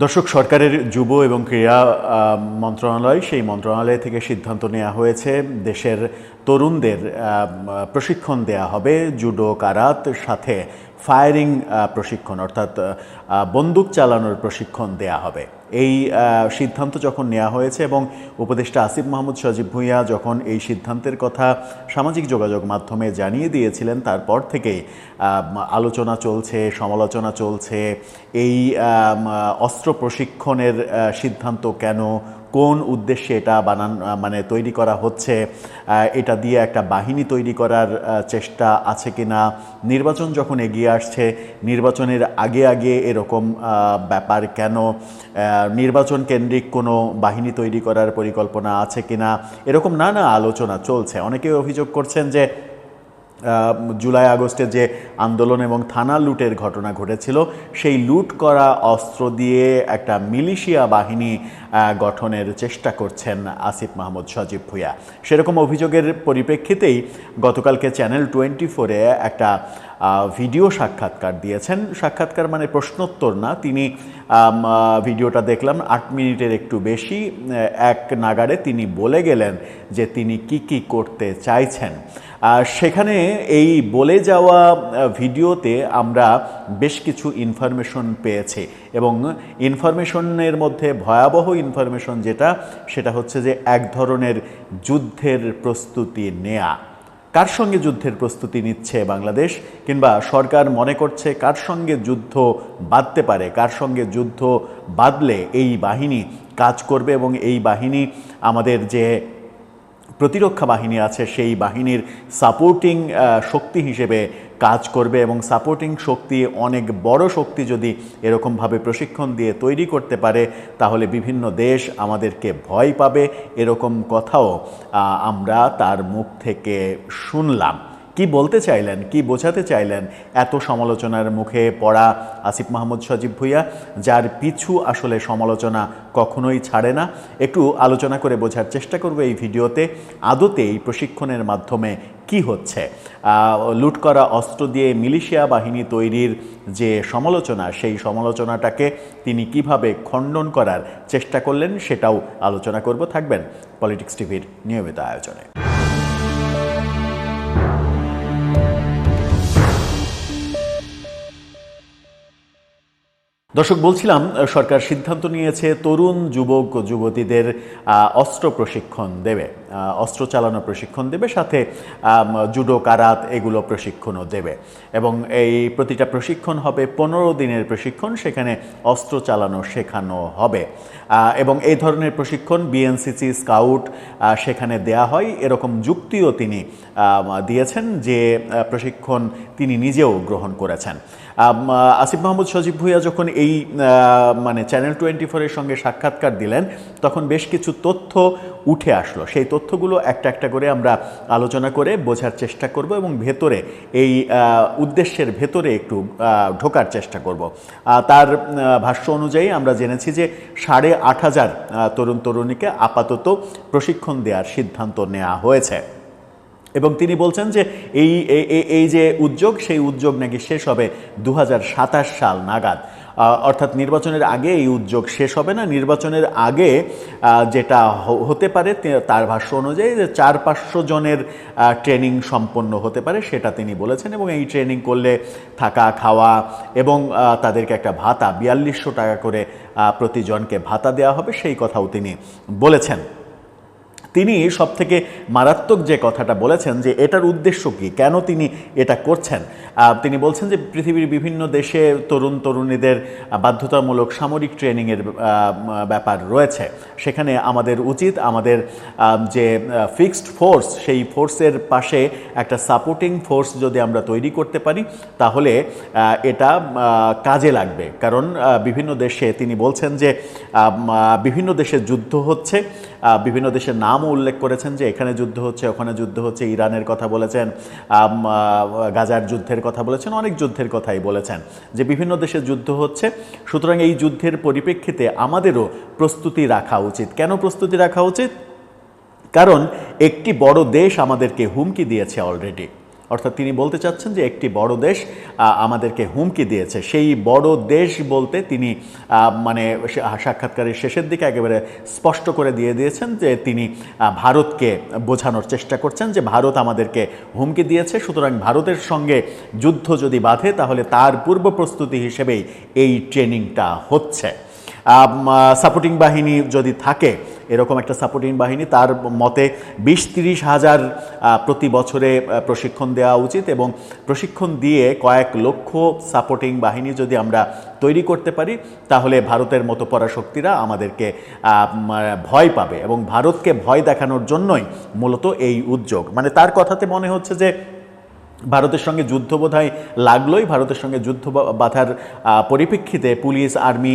দর্শক, সরকারের যুব এবং ক্রীড়া মন্ত্রণালয় সেই মন্ত্রণালয় থেকে সিদ্ধান্ত নেওয়া হয়েছে। দেশের তরুণদের প্রশিক্ষণ দেয়া হবে। জুডো কারাত সাথে ফায়ারিং প্রশিক্ষণ অর্থাৎ বন্দুক চালানোর প্রশিক্ষণ দেয়া হবে। এই সিদ্ধান্ত যখন নেওয়া হয়েছে এবং উপদেষ্টা আসিফ মাহমুদ সজীব ভুঁইয়া যখন এই সিদ্ধান্তের কথা সামাজিক যোগাযোগ মাধ্যমে জানিয়ে দিয়েছিলেন, তারপর থেকেই আলোচনা চলছে, সমালোচনা চলছে, এই অস্ত্র প্রশিক্ষণের সিদ্ধান্ত কেন কোন উদ্দেশ্যে এটা বানান মানে তৈরি করা হচ্ছে এটা দিয়ে একটা বাহিনী তৈরি করার চেষ্টা আছে কি না নির্বাচন যখন এগিয়ে আসছে, নির্বাচনের আগে আগে এরকম ব্যাপার কেন নির্বাচন কেন্দ্রিক কোনো বাহিনী তৈরি করার পরিকল্পনা আছে কি না এরকম নানা আলোচনা চলছে। অনেকে অভিযোগ করছেন যে জুলাই আগস্টে যে আন্দোলন এবং থানা লুটের ঘটনা ঘটেছিল, সেই লুট করা অস্ত্র দিয়ে একটা মিলিশিয়া বাহিনী গঠনের চেষ্টা করছেন আসিফ মাহমুদ সজীব ভুঁইয়া। সেরকম অভিযোগের পরিপ্রেক্ষিতেই গতকালকে চ্যানেল টোয়েন্টি ফোরে একটা ভিডিও সাক্ষাৎকার দিয়েছেন। সাক্ষাৎকার মানে প্রশ্নোত্তর না, তিনি ভিডিওটা দেখলাম, আট মিনিটের একটু বেশি এক নাগাড়ে তিনি বলে গেলেন যে তিনি কি কি করতে চাইছেন। সেখানে এই বলে যাওয়া ভিডিওতে আমরা বেশ কিছু ইনফরমেশন পেয়েছি এবং ইনফরমেশনের মধ্যে ভয়াবহ ইনফরমেশন যেটা, সেটা হচ্ছে যে এক ধরনের যুদ্ধের প্রস্তুতি নেয়া। কার সঙ্গে যুদ্ধের প্রস্তুতি নিচ্ছে বাংলাদেশ? কিংবা সরকার মনে করছে কার সঙ্গে যুদ্ধ বাঁধতে পারে, কার সঙ্গে যুদ্ধ বাঁধলে এই বাহিনী কাজ করবে এবং এই বাহিনী আমাদের যে প্রতিরক্ষা বাহিনী আছে, সেই বাহিনীর সাপোর্টিং শক্তি হিসেবে কাজ করবে এবং সাপোর্টিং শক্তি, অনেক বড় শক্তি যদি এরকমভাবে প্রশিক্ষণ দিয়ে তৈরি করতে পারে, তাহলে বিভিন্ন দেশ আমাদেরকে ভয় পাবে। এরকম কথাও আমরা তার মুখ থেকে শুনলাম। কি বলতে চাইলেন, কি বোঝাতে চাইলেন এত সমালোচনার মুখে পড়া আসিফ মাহমুদ সজীব ভুইয়া, যার পিছু আসলে সমালোচনা কখনোই ছাড়ে না। একটু আলোচনা করে বোঝার চেষ্টা করব এই ভিডিওতে, আদতে এই প্রশিক্ষণের মাধ্যমে কি হচ্ছে। লুট করা অস্ত্র দিয়ে মিলিশিয়া বাহিনী তৈরির যে সমালোচনা, সেই সমালোচনাটাকে তিনি কীভাবে খণ্ডন করার চেষ্টা করলেন সেটাও আলোচনা করব। থাকবেন পলিটিক্স টিভির নিয়মিত আয়োজনে। দর্শক, বলছিলাম সরকার সিদ্ধান্ত নিয়েছে তরুণ যুবক, যুবতীদের অস্ত্র প্রশিক্ষণ দেবে অস্ত্র চালানো প্রশিক্ষণ দেবে, সাথে জুডো, কারাত এগুলো প্রশিক্ষণও দেবে। এবং এই প্রতিটা প্রশিক্ষণ হবে পনেরো দিনের প্রশিক্ষণ, সেখানে অস্ত্র চালানো শেখানো হবে। এবং এই ধরনের প্রশিক্ষণ বিএনসিসি স্কাউট সেখানে দেয়া হয়। এরকম যুক্তিও তিনি দিয়েছেন যে প্রশিক্ষণ তিনি নিজেও গ্রহণ করেছেন। আসিফ মাহমুদ সজীব ভুইয়া যখন এই মানে চ্যানেল টোয়েন্টি ফোরের সঙ্গে সাক্ষাৎকার দিলেন, তখন বেশ কিছু তথ্য উঠে আসলো। সেই তথ্যগুলো একটা একটা করে আমরা আলোচনা করে বোঝার চেষ্টা করব এবং ভেতরে এই উদ্দেশ্যের ভেতরে একটু ঢোকার চেষ্টা করব। তার ভাষ্য অনুযায়ী আমরা জেনেছি যে সাড়ে আট হাজার তরুণ তরুণীকে আপাতত প্রশিক্ষণ দেওয়ার সিদ্ধান্ত নেওয়া হয়েছে। এবং তিনি বলছেন যে এই এই- যে উদ্যোগ, সেই উদ্যোগ নাকি শেষ হবে দু হাজার সাতাশ সাল নাগাদ। অর্থাৎ নির্বাচনের আগে এই উদ্যোগ শেষ হবে না। নির্বাচনের আগে যেটা হতে পারে তার ভাষ্য অনুযায়ী যে চার পাঁচশো জনের ট্রেনিং সম্পন্ন হতে পারে, সেটা তিনি বলেছেন এবং এই ট্রেনিং করলে থাকা, খাওয়া এবং তাদেরকে একটা ভাতা, বিয়াল্লিশশো টাকা করে প্রতিজনকে ভাতা দেওয়া হবে, সেই কথাও তিনি বলেছেন। তিনি সব থেকে মারাত্মক যে কথাটা বলেছেন যে এটার উদ্দেশ্য কি? কেন তিনি এটা করছেন? তিনি বলছেন যে পৃথিবীর বিভিন্ন দেশে তরুণ তরুণীদের বাধ্যতামূলক সামরিক ট্রেনিংয়ের ব্যাপার রয়েছে। সেখানে আমাদের উচিত আমাদের যে ফিক্সড ফোর্স, সেই ফোর্সের পাশে একটা সাপোর্টিং ফোর্স যদি আমরা তৈরি করতে পারি, তাহলে এটা কাজে লাগবে। কারণ বিভিন্ন দেশে তিনি বলছেন যে বিভিন্ন দেশে যুদ্ধ হচ্ছে বিভিন্ন দেশের নামও উল্লেখ করেছেন যে এখানে যুদ্ধ হচ্ছে, ওখানে যুদ্ধ হচ্ছে, ইরানের কথা বলেছেন গাজার যুদ্ধের কথা বলেছেন, অনেক যুদ্ধের কথাই বলেছেন যে বিভিন্ন দেশে যুদ্ধ হচ্ছে। সুতরাং এই যুদ্ধের পরিপ্রেক্ষিতে আমাদেরও প্রস্তুতি রাখা উচিত। কেন প্রস্তুতি রাখা উচিত? কারণ একটি বড় দেশ আমাদেরকে হুমকি দিয়েছে অলরেডি অর্থাৎ তিনি বলতে চাচ্ছেন যে একটি বড় দেশ আমাদেরকে হুমকি দিয়েছে। সেই বড় দেশ বলতে তিনি মানে সাক্ষাৎকারের শেষের দিকে একেবারে স্পষ্ট করে দিয়ে দিয়েছেন যে তিনি ভারতকে বোঝানোর চেষ্টা করছেন যে ভারত আমাদেরকে হুমকি দিয়েছে। সুতরাং ভারতের সঙ্গে যুদ্ধ যদি বাধে, তাহলে তার পূর্ব প্রস্তুতি হিসেবেই এই ট্রেনিংটা হচ্ছে। সাপোর্টিং বাহিনী যদি থাকে এরকম একটা সাপোর্টিং বাহিনী। তার মতে বিশ তিরিশ হাজার প্রতি বছরে প্রশিক্ষণ দেওয়া উচিত এবং প্রশিক্ষণ দিয়ে কয়েক লক্ষ সাপোর্টিং বাহিনী যদি আমরা তৈরি করতে পারি, তাহলে ভারতের মতো পরাশক্তিরা আমাদেরকে ভয় পাবে এবং ভারতকে ভয় দেখানোর জন্যই মূলত এই উদ্যোগ। মানে তার কথাতে মনে হচ্ছে যে ভারতের সঙ্গে যুদ্ধ বোধহয় লাগলোই। ভারতের সঙ্গে যুদ্ধ বাধার পরিপ্রেক্ষিতে পুলিশ, আর্মি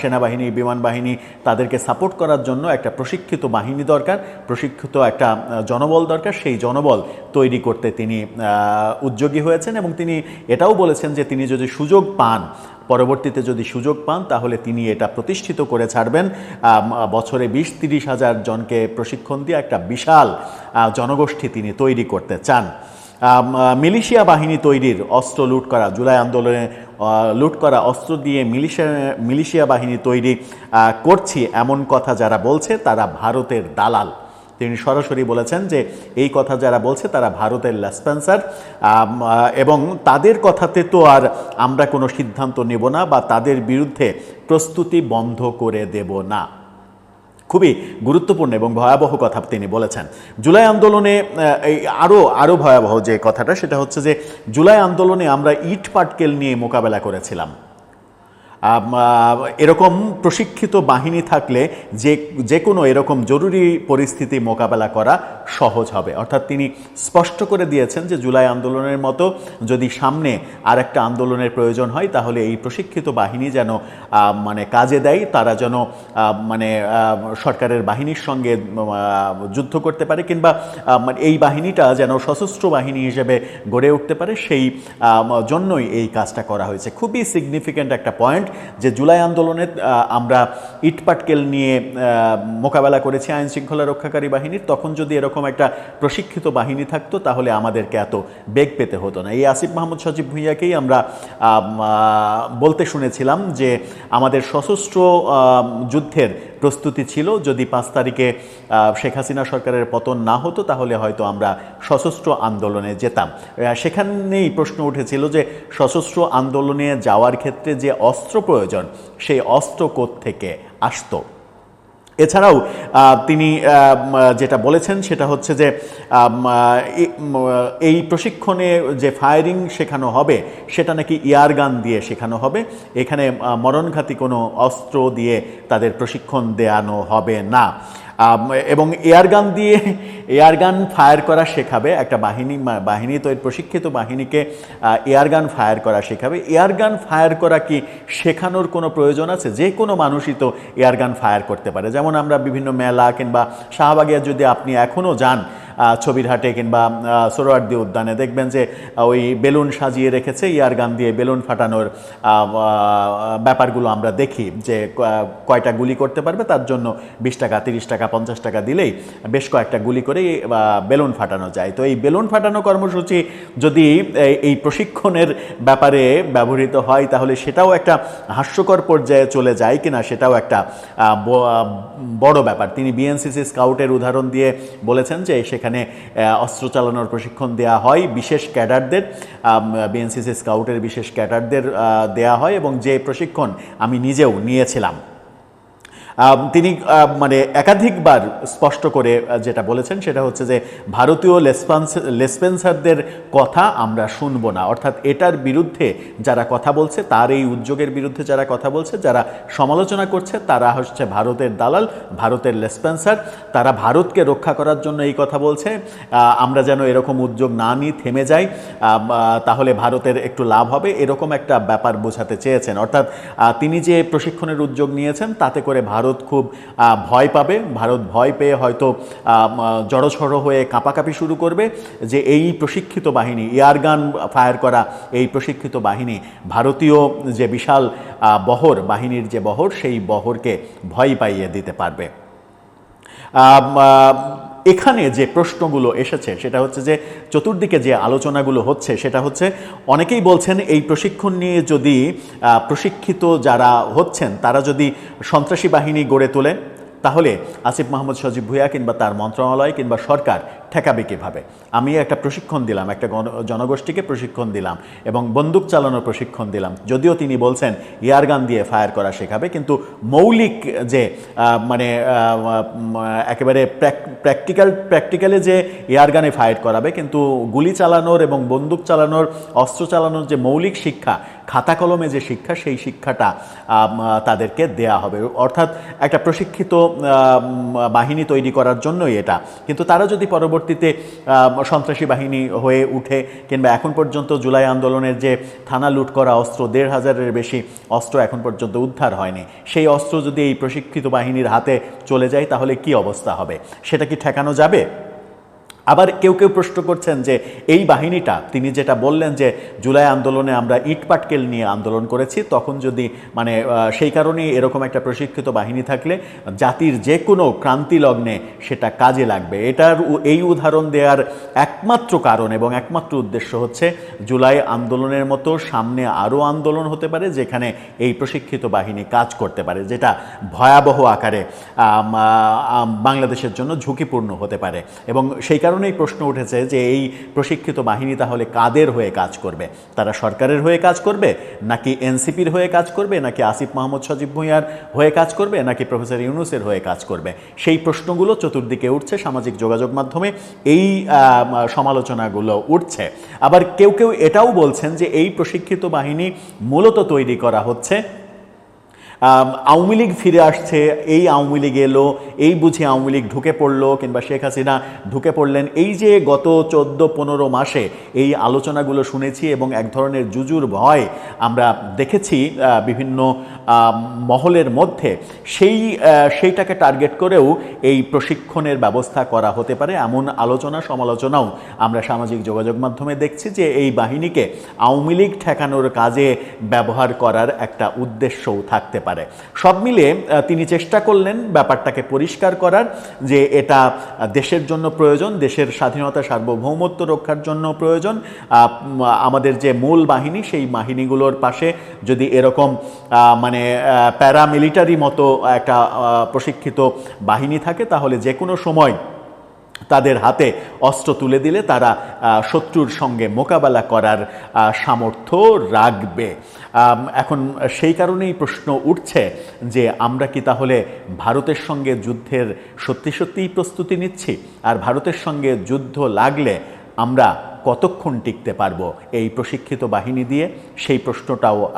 সেনাবাহিনী, বিমান বাহিনী তাদেরকে সাপোর্ট করার জন্য একটা প্রশিক্ষিত বাহিনী দরকার, প্রশিক্ষিত একটা জনবল দরকার। সেই জনবল তৈরি করতে তিনি উদ্যোগী হয়েছেন এবং তিনি এটাও বলেছেন যে তিনি যদি সুযোগ পান, পরবর্তীতে যদি সুযোগ পান, তাহলে তিনি এটা প্রতিষ্ঠিত করে ছাড়বেন। বছরে বিশ, তিরিশ হাজার জনকে প্রশিক্ষণ দিয়ে একটা বিশাল জনগোষ্ঠী তিনি তৈরি করতে চান। মিলিশিয়া বাহিনী তৈরির অস্ত্র লুট করা, জুলাই আন্দোলনে লুট করা অস্ত্র দিয়ে মিলিশিয়া মিলিশিয়া বাহিনী তৈরি করছি এমন কথা যারা বলছে তারা ভারতের দালাল। তিনি সরাসরি বলেছেন যে এই কথা যারা বলছে তারা ভারতের লেসপেন্সার। এবং তাদের কথাতে তো আর আমরা কোনো সিদ্ধান্ত নেব না বা তাদের বিরুদ্ধে প্রস্তুতি বন্ধ করে দেব না। খুবই গুরুত্বপূর্ণ এবং ভয়াবহ কথা তিনি বলেছেন। জুলাই আন্দোলনে এই আরও আরও ভয়াবহ যে কথাটা, সেটা হচ্ছে যে, জুলাই আন্দোলনে আমরা ইট পাটকেল নিয়ে মোকাবেলা করেছিলাম। এরকম প্রশিক্ষিত বাহিনী থাকলে যে যে কোনো এরকম জরুরি পরিস্থিতি মোকাবেলা করা সহজ হবে। অর্থাৎ তিনি স্পষ্ট করে দিয়েছেন যে জুলাই আন্দোলনের মতো যদি সামনে আর একটা আন্দোলনের প্রয়োজন হয়, তাহলে এই প্রশিক্ষিত বাহিনী যেন মানে কাজে দেয়, তারা যেন মানে সরকারের বাহিনীর সঙ্গে যুদ্ধ করতে পারে কিংবা মানে এই বাহিনীটা যেন সশস্ত্র বাহিনী হিসেবে গড়ে উঠতে পারে, সেই জন্যই এই কাজটা করা হয়েছে। খুবই সিগনিফিক্যান্ট একটা পয়েন্ট যে জুলাই আন্দোলনে আমরা ইটপাটকেল নিয়ে মোকাবেলা করেছি আইন শৃঙ্খলা রক্ষাকারী বাহিনীর, তখন যদি এরকম একটা প্রশিক্ষিত বাহিনী থাকতো, তাহলে আমাদেরকে এত বেগ পেতে হতো না। এই আসিফ মাহমুদ সজীব ভুঁইয়াকেই আমরা বলতে শুনেছিলাম যে আমাদের সশস্ত্র যুদ্ধের প্রস্তুতি ছিল। যদি পাঁচ তারিখে শেখ হাসিনা সরকারের পতন না হতো, তাহলে হয়তো আমরা সশস্ত্র আন্দোলনে যেতাম। সেখানেই প্রশ্ন উঠেছিল যে, সশস্ত্র আন্দোলনে যাওয়ার ক্ষেত্রে যে অস্ত্র প্রয়োজন, সেই অস্ত্র থেকে আসতো? এছাড়াও তিনি যেটা বলেছেন সেটা হচ্ছে যে এই- প্রশিক্ষণে যে ফায়ারিং শেখানো হবে, সেটা নাকি ইয়ার গান দিয়ে শেখানো হবে। এখানে মরণঘাতী কোনো অস্ত্র দিয়ে তাদের প্রশিক্ষণ দেয়ানো হবে না। এবং এয়ারগান দিয়ে এয়ারগান ফায়ার করা শেখাবে, একটা বাহিনী বাহিনী তো প্রশিক্ষিত বাহিনীকে এয়ারগান ফায়ার করা শেখাবে। এয়ারগান ফায়ার করা কি শেখানোর কোনো প্রয়োজন আছে? যে কোনো মানুষই তো এয়ারগান ফায়ার করতে পারে। যেমন আমরা বিভিন্ন মেলা কিংবা শাহবাগিয়া যদি আপনি এখনও যান ছবির হাটে কিংবা আহ, সোহরাওয়ার্দী উদ্যানে। দেখবেন যে ওই বেলুন সাজিয়ে রেখেছে ইয়ার গান দিয়ে বেলুন ফাটানোর ব্যাপারগুলো আমরা দেখি যে কয়টা গুলি করতে পারবে তার জন্য বিশ টাকা তিরিশ টাকা পঞ্চাশ টাকা দিলেই বেশ কয়েকটা গুলি করে বেলুন ফাটানো যায়। তো এই বেলুন ফাটানো কর্মসূচি যদি এই- প্রশিক্ষণের ব্যাপারে ব্যবহৃত হয় তাহলে সেটাও একটা হাস্যকর পর্যায়ে চলে যায় কিনা সেটাও একটা বড় ব্যাপার। তিনি বিএনসিসি স্কাউটের উদাহরণ দিয়ে বলেছেন যে সেখানে অস্ত্র চালানোর প্রশিক্ষণ দেওয়া হয় বিশেষ ক্যাডারদের বিএনসিসি স্কাউটের বিশেষ ক্যাডারদের দেয়া হয় এবং যে প্রশিক্ষণ আমি নিজেও নিয়েছিলাম। তিনি মানে একাধিকবার স্পষ্ট করে যেটা বলেছেন সেটা হচ্ছে যে ভারতীয় লেসপেন্স, লেসপেন্সারদের কথা আমরা শুনব না। অর্থাৎ এটার বিরুদ্ধে যারা কথা বলছে, তার এই উদ্যোগের বিরুদ্ধে যারা কথা বলছে, যারা সমালোচনা করছে, তারা হচ্ছে ভারতের দালাল, ভারতের লেসপেন্সার। তারা ভারতকে রক্ষা করার জন্য এই কথা বলছে। আমরা যেন এরকম উদ্যোগ না নিই, থেমে যাই তাহলে ভারতের একটু লাভ হবে, এরকম একটা ব্যাপার বোঝাতে চেয়েছেন। অর্থাৎ তিনি যে প্রশিক্ষণের উদ্যোগ নিয়েছেন, তাতে করে ভারত খুব আহ, ভয় পাবে। ভারত ভয় পেয়ে হয়তো জড়সড় হয়ে কাঁপাকাঁপি শুরু করবে যে এই প্রশিক্ষিত বাহিনী এয়ারগান ফায়ার করা এই প্রশিক্ষিত বাহিনী ভারতীয় যে বিশাল বহর বাহিনীর যে বহর সেই বহরকে ভয় পাইয়ে দিতে পারবে। এখানে যে প্রশ্নগুলো এসেছে, সেটা হচ্ছে যে চতুর্দিকে যে আলোচনাগুলো হচ্ছে, সেটা হচ্ছে অনেকেই বলছেন এই প্রশিক্ষণ নিয়ে যদি প্রশিক্ষিত যারা হচ্ছেন, তারা যদি সন্ত্রাসী বাহিনী গড়ে তোলে। তাহলে আসিফ মাহমুদ সজীব ভুইয়া কিংবা তার মন্ত্রণালয় কিংবা সরকার ঠেকাবে কীভাবে? আমি একটা প্রশিক্ষণ দিলাম, একটা জনগোষ্ঠীকে প্রশিক্ষণ দিলাম এবং বন্দুক চালানোর প্রশিক্ষণ দিলাম। যদিও তিনি বলছেন ইয়ারগান দিয়ে ফায়ার করা শেখাবে, কিন্তু মৌলিক যে মানে একেবারে প্র্যাকটিক্যাল, প্র্যাকটিক্যালে যে এয়ারগানে ফায়ার করাবে, কিন্তু গুলি চালানোর এবং বন্দুক চালানোর, অস্ত্র চালানোর যে মৌলিক শিক্ষা, খাতা কলমে যে শিক্ষা, সেই শিক্ষাটা তাদেরকে দেয়া হবে। অর্থাৎ একটা প্রশিক্ষিত বাহিনী তৈরি করার জন্যই এটা। কিন্তু তারা যদি পরবর্তীতে সন্ত্রাসী বাহিনী হয়ে উঠে কিংবা এখন পর্যন্ত জুলাই আন্দোলনের যে থানা লুট করা অস্ত্র, দেড় হাজারের বেশি অস্ত্র এখন পর্যন্ত উদ্ধার হয়নি। সেই অস্ত্র যদি এই প্রশিক্ষিত বাহিনীর হাতে চলে যায়, তাহলে কি অবস্থা হবে? সেটা কি ঠেকানো যাবে? আবার কেউ কেউ প্রশ্ন করছেন যে এই বাহিনীটা, তিনি যেটা বললেন যে জুলাই আন্দোলনে আমরা ইট পাটকেল নিয়ে আন্দোলন করেছি, তখন যদি মানে সেই কারণেই এরকম একটা প্রশিক্ষিত বাহিনী থাকলে জাতির যে কোনো ক্রান্তি লগ্নে সেটা কাজে লাগবে। এটার এই উদাহরণ দেওয়ার একমাত্র কারণ এবং একমাত্র উদ্দেশ্য হচ্ছে জুলাই আন্দোলনের মতো সামনে আরও আন্দোলন হতে পারে, যেখানে এই প্রশিক্ষিত বাহিনী কাজ করতে পারে, যেটা ভয়াবহ আকারে বাংলাদেশের জন্য ঝুঁকিপূর্ণ হতে পারে। এবং সেই কারণেই প্রশ্ন উঠেছে যে এই প্রশিক্ষিত বাহিনী তাহলে কাদের হয়ে কাজ করবে? তারা সরকারের হয়ে কাজ করবে? নাকি এনসিপির হয়ে কাজ করবে? নাকি আসিফ মাহমুদ সজীব ভুঁইয়ার হয়ে কাজ করবে? নাকি প্রফেসর ইউনুসের হয়ে কাজ করবে? সেই প্রশ্নগুলো চতুর্দিকে উঠছে সামাজিক যোগাযোগ মাধ্যমে। এই সমালোচনাগুলো উঠছে। আবার কেউ কেউ এটাও বলছেন যে এই প্রশিক্ষিত বাহিনী মূলত তৈরি করা হচ্ছে আওয়ামী লীগ ফিরে আসছে, এই আওয়ামী লীগ এলো, এই বুঝি আওয়ামী লীগ ঢুকে পড়ল, কিংবা শেখ হাসিনা ঢুকে পড়লেন। এই যে গত চোদ্দ, পনেরো মাসে এই আলোচনাগুলো শুনেছি এবং এক ধরনের জুজুর ভয় আমরা দেখেছি বিভিন্ন মহলের মধ্যে, সেই সেইটাকে টার্গেট করেও এই প্রশিক্ষণের ব্যবস্থা করা হতে পারে। এমন আলোচনা, সমালোচনাও আমরা সামাজিক যোগাযোগ মাধ্যমে দেখছি যে এই বাহিনীকে আওয়ামী লীগ ঠেকানোর কাজে ব্যবহার করার একটা উদ্দেশ্যও থাকতে পারে। সব মিলে তিনি চেষ্টা করলেন ব্যাপারটাকে পরিষ্কার করার যে এটা দেশের জন্য প্রয়োজন, দেশের স্বাধীনতা, সার্বভৌমত্ব রক্ষার জন্য প্রয়োজন। আমাদের যে মূল বাহিনী, সেই বাহিনীগুলোর পাশে যদি এরকম মানে প্যারামিলিটারি মতো একটা প্রশিক্ষিত বাহিনী থাকে, তাহলে যে কোনো সময় তাদের হাতে অস্ত্র তুলে দিলে তারা শত্রুর সঙ্গে মোকাবেলা করার সামর্থ্য রাখবে। এখন সেই কারণেই প্রশ্ন উঠছে যে আমরা কি তাহলে ভারতের সঙ্গে যুদ্ধের সত্যি সত্যিই প্রস্তুতি নিচ্ছি? আর ভারতের সঙ্গে যুদ্ধ লাগলে আমরা কতক্ষণ টিকতে পারব এই প্রশিক্ষিত বাহিনী দিয়ে? সেই প্রশ্নটাও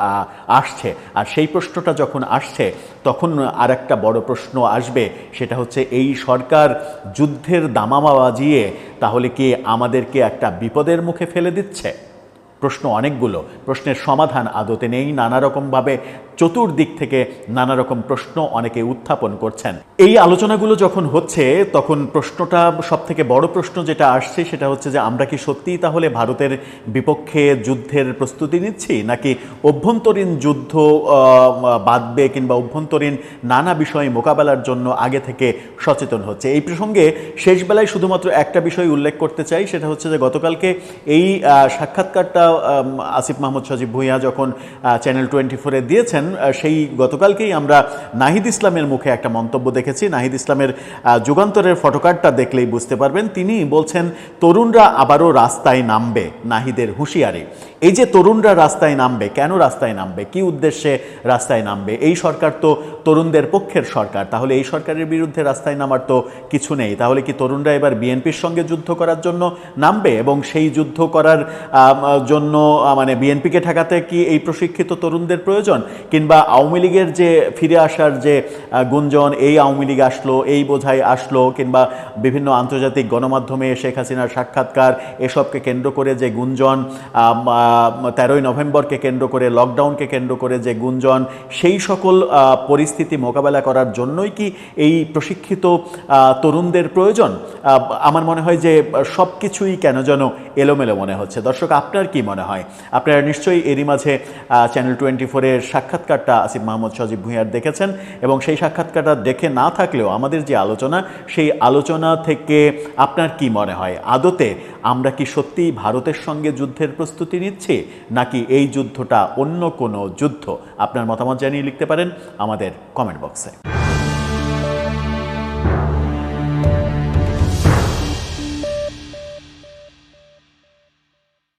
আসছে। আর সেই প্রশ্নটা যখন আসছে, তখন আর একটা বড় প্রশ্ন আসবে, সেটা হচ্ছে, এই সরকার যুদ্ধের দামামা বাজিয়ে তাহলে কি আমাদেরকে একটা বিপদের মুখে ফেলে দিচ্ছে? প্রশ্ন অনেকগুলো। প্রশ্নের সমাধান আদতে নেই, নানা রকমভাবে চতুর্দিক থেকে নানা রকম প্রশ্ন অনেকে উত্থাপন করছেন। এই আলোচনাগুলো যখন হচ্ছে, তখন প্রশ্নটা সব থেকে বড় প্রশ্ন যেটা আসছে সেটা হচ্ছে যে, আমরা কি সত্যিই তাহলে ভারতের বিপক্ষে যুদ্ধের প্রস্তুতি নিচ্ছি? নাকি অভ্যন্তরীণ যুদ্ধ বাঁধবে কিংবা অভ্যন্তরীণ নানা বিষয় মোকাবেলার জন্য আগে থেকে সচেতন হচ্ছে? এই প্রসঙ্গে শেষ বেলায় শুধুমাত্র একটা বিষয় উল্লেখ করতে চাই, সেটা হচ্ছে যে, গতকালকে এই সাক্ষাৎকারটা আসিফ মাহমুদ সজীব ভুঁইয়া যখন চ্যানেল টোয়েন্টি ফোরে দিয়েছেন আহ, সেই গতকালকেই আমরা নাহিদ ইসলামের মুখে একটা মন্তব্য দেখেছি। নাহিদ ইসলামের যুগান্তরের ফটোকার্ডটা দেখলেই বুঝতে পারবেন। তিনি বলছেন তরুণরা আবারও রাস্তায় নামবে নাহিদের হুঁশিয়ারি। এই যে তরুণরা রাস্তায় নামবে কেন রাস্তায় নামবে? কি উদ্দেশ্যে রাস্তায় নামবে? এই সরকার তো তরুণদের পক্ষের সরকার। তাহলে এই সরকারের বিরুদ্ধে রাস্তায় নামার তো কিছু নেই। তাহলে কি তরুণরা এবার বিএনপির সঙ্গে যুদ্ধ করার জন্য নামবে? এবং সেই যুদ্ধ করার জন্য মানে বিএনপিকে ঠেকাতে কি এই প্রশিক্ষিত তরুণদের প্রয়োজন? কিংবা আওয়ামী লীগের যে ফিরে আসার যে গুঞ্জন, এই আওয়ামী লীগ আসলো, এই বোঝাই আসলো, কিংবা বিভিন্ন আন্তর্জাতিক গণমাধ্যমে শেখ হাসিনার সাক্ষাৎকার, এসবকে কেন্দ্র করে যে গুঞ্জন তেরোই নভেম্বরকে কেন্দ্র করে, লকডাউনকে কেন্দ্র করে যে গুঞ্জন, সেই সকল পরিস্থিতি পরিস্থিতি মোকাবেলা করার জন্যই কি এই প্রশিক্ষিত তরুণদের প্রয়োজন? আমার মনে হয় যে সব কিছুই কেন যেন এলোমেলো মনে হচ্ছে। দর্শক, আপনার কি মনে হয়? আপনারা নিশ্চয়ই এরই মাঝে চ্যানেল টোয়েন্টি ফোরের সাক্ষাৎকারটা আসিফ মাহমুদ সজীব ভূঁইয়ার দেখেছেন এবং সেই সাক্ষাৎকারটা দেখে না থাকলেও আমাদের যে আলোচনা, সেই আলোচনা থেকে আপনার কি মনে হয়? আদতে আমরা কি সত্যিই ভারতের সঙ্গে যুদ্ধের প্রস্তুতি নিচ্ছি, নাকি এই যুদ্ধটা অন্য কোনো যুদ্ধ? আপনার মতামত জানিয়ে লিখতে পারেন আমাদের কমেন্ট বক্সে।